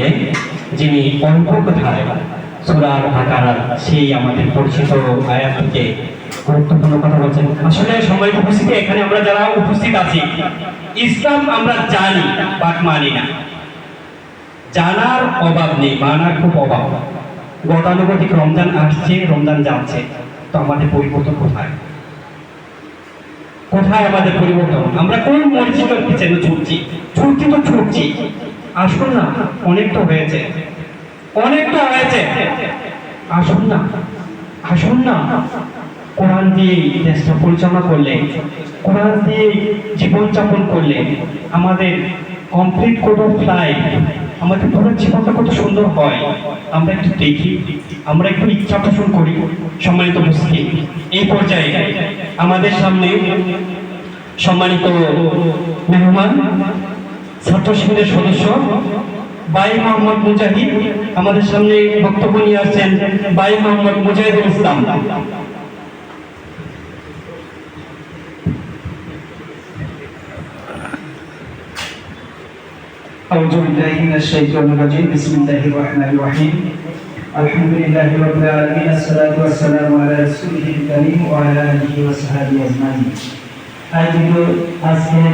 থেকে যিনি কথায় সুরার আকার সেই আমাদের পরিচিত আয়াত থেকে গুরুত্বপূর্ণ কথা বলছেন। আসলে সময় উপস্থিতি, এখানে আমরা যারা উপস্থিত আছি, ইসলাম আমরা জানি, বাট মানি না। জানার অভাব নেই, মানার খুব অভাব। গতানুগতিক রমজান আসছে, রমজান যাচ্ছে, তো আমাদের পরিবর্তন কোথায়? কোথায় আমাদের পরিবর্তন? আমরা কোন মসজিদের পিছনে ছুটছি? ছুটছি তো ছুটছি। আসুন না অনেক তো হয়েছে। অনেক তো হয়েছে। আসুন না আসুন না। কোরআন দিয়ে দেশটা পরিচালনা করলে, কোরআন দিয়ে জীবনযাপন করলে আমাদের কমপ্লিট কোনো ফ্লাইট আমাদের পুরো জীবনটা কত সুন্দর হয়। আমরা একটু দেখি, আমরা একটু ইচ্ছা পোষণ করি, সম্মানিত উপস্থিতি। এই পর্যায়ে আমাদের সামনে সম্মানিত মেহমান ছাত্র শিবিরের সদস্য বাই মোহাম্মদ মুজাহিদ আমাদের সামনে বক্তব্য নিয়ে আসছেন বাই মোহাম্মদ মুজাহিদুল ইসলাম أعوذ بالله من الشيطان الرجيم بسم الله الرحمن الرحيم الحمد لله رب العالمين الصلاة والسلام على رسوله الكريم وعلى آله وصحبه أجمعين আয়োজিত আজকের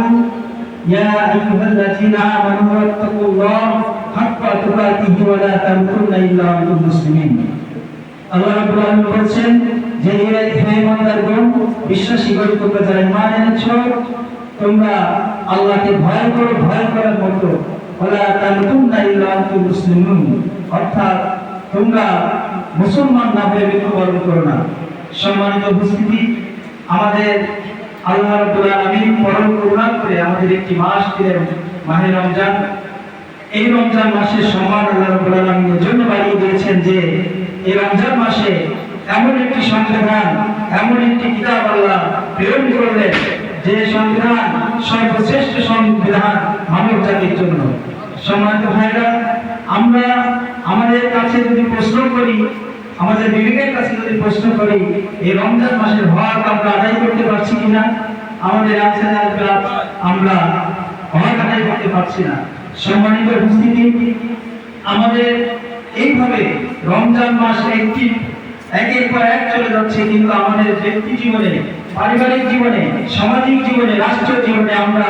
ইয়া আইয়ুহাল্লাযীনা আমানু ওয়াত্তাকুল্লাহ হাক্কা তুকাতিহি ওয়া লা তামুতুন্না ইল্লা ওয়া আনতুম মুসলিমিন আল্লাহ রাব্বুল আলামিন বলছেন, যে হে ইমানদারগণ, বিশ্বাসী গণ, তোমরা যারা ঈমান এনেছো, তোমরা আল্লাহকে ভয় করো, ভয় করার মতো। ওয়ালা তামুতুন্না ইল্লা আনতুম মুসলিমুন। অর্থাৎ তোমরা মুসলমান না হয়ে মৃত্যুবরণ করো না। সম্মানিত উপস্থিতি, আমাদের আল্লাহ রাব্বুল আলামিন পরম করুণা করে আমাদের একটি মাস দিলেন, মাহে রমজান। এই রমজান মাসের সম্মান আল্লাহ রাব্বুল জন্য বাড়িয়ে দিয়েছেন যে, এই রমজান মাসে এমন একটি সংবিধান, এমন একটি কিতাব আল্লাহ প্রেরণ করলেন, যে সংবিধান সর্বশ্রেষ্ঠ সংবিধান মানব জাতির জন্য। সম্মানিত ভাইরা আমরা আমাদের কাছে যদি প্রশ্ন করি, আমাদের বিবেকের কাছে যদি প্রশ্ন করি, এই রমজান মাসের হক আমরা আদায় করতে পারছি কিনা আমাদের আছে আমরা হক আদায় করতে পারছি না। সম্মানিত উপস্থিতি, আমাদের এইভাবে রমজান মাস একটি, একের পর এক চলে যাচ্ছে, কিন্তু আমাদের ব্যক্তি জীবনে, পারিবারিক জীবনে, সামাজিক জীবনে, রাষ্ট্রীয় জীবনে আমরা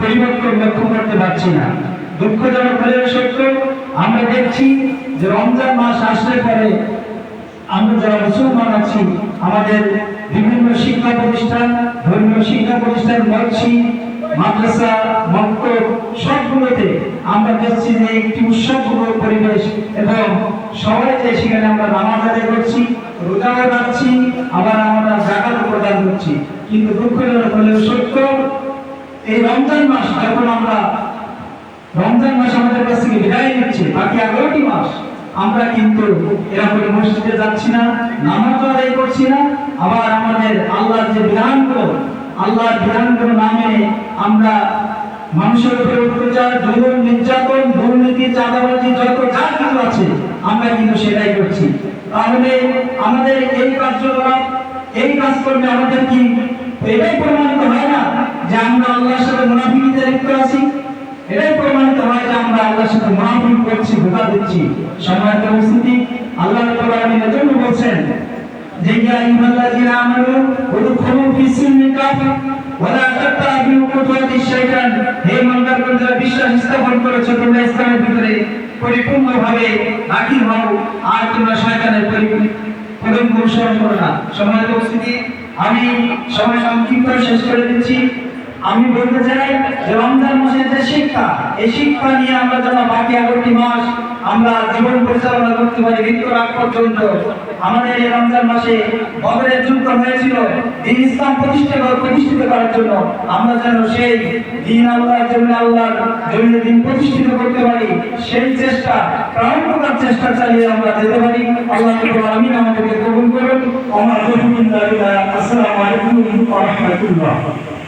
পরিবর্তন লক্ষ্য করতে পারছি না। দুঃখজনক হলেও সত্য, আমরা দেখছি যে রমজান মাস আসলে পরে আমরা যারা মুসলমান আছি, আমাদের বিভিন্ন শিক্ষা প্রতিষ্ঠান ধর্মীয় শিক্ষা প্রতিষ্ঠান মসজিদ, মাদ্রাসা, মক্তব, সবগুলোতে আমরা দেখছি যে একটি উৎসবমূলক পরিবেশ এবং সবাই যে সেখানে আমরা নামাজ আদায় করছি, রোজাও রাখছি, আবার আমরা জাকাত প্রদান করছি। কিন্তু দুঃখজনক হলেও সত্য, এই রমজান মাস যখন আমরা রমজান মাস আমাদের কাছ থেকে বিদায় নিচ্ছে, বাকি মাস আমরা কিন্তু এরকম মসজিদে যাচ্ছি না, নামাজ আদায় করছি না, আবার আমাদের আল্লাহর যে বিধানগুলো, আল্লাহর বিধানগুলো নামে আমরা মানুষের উপরে অত্যাচার নির্যাতন, দুর্নীতি, চাঁদাবাজি, যত যা কিছু আছে, আমরা কিন্তু সেটাই করছি। তাহলে আমাদের এই কার্যকলাপ, এই কাজকর্মে আমাদের কি এটাই প্রমাণিত হয় না যে আমরা আল্লাহর সাথে মুনাফিকিতে লিপ্ত আছি? এটাই প্রমাণিত হয় যে আমরা আল্লাহর সাথে মুনাফিক করছি, ধোকা দিচ্ছি। সম্মানিত উপস্থিতি, আল্লাহ রাব্বুল আলামিন বলছেন যে, ইয়া আইয়ুহাল্লাযীনা আমানু উদখুলু ফিস সিলমি কাফা ওয়ালা শাইতান। হে যারা বিশ্বাস স্থাপন তোমরা ইসলামের ভিতরে পরিপূর্ণভাবে হও, আর তোমরা শয়তানের অনুসরণ করে না। উপস্থিতি, আমি সময় সংক্ষিপ্ত শেষ করে দিচ্ছি। আমি বলতে চাই যে রমজান মাসের যে শিক্ষা, এই শিক্ষা নিয়ে আমরা যেন বাকি এগারোটি মাস আমরা জীবন পরিচালনা করতে পারি মৃত্যু রাগ পর্যন্ত। আমাদের এই রমজান মাসে বদরের যুদ্ধ হয়েছিল, দিন ইসলাম প্রতিষ্ঠা প্রতিষ্ঠিত করার জন্য আমরা যেন সেই দিন আল্লাহর জন্য আল্লাহর জন্য দিন প্রতিষ্ঠিত করতে পারি, সেই চেষ্টা প্রাণ প্রকার চেষ্টা চালিয়ে আমরা যেতে পারি। আল্লাহ আমি আমাদেরকে কবুল করুন। আমার আসসালামু আলাইকুম ওয়া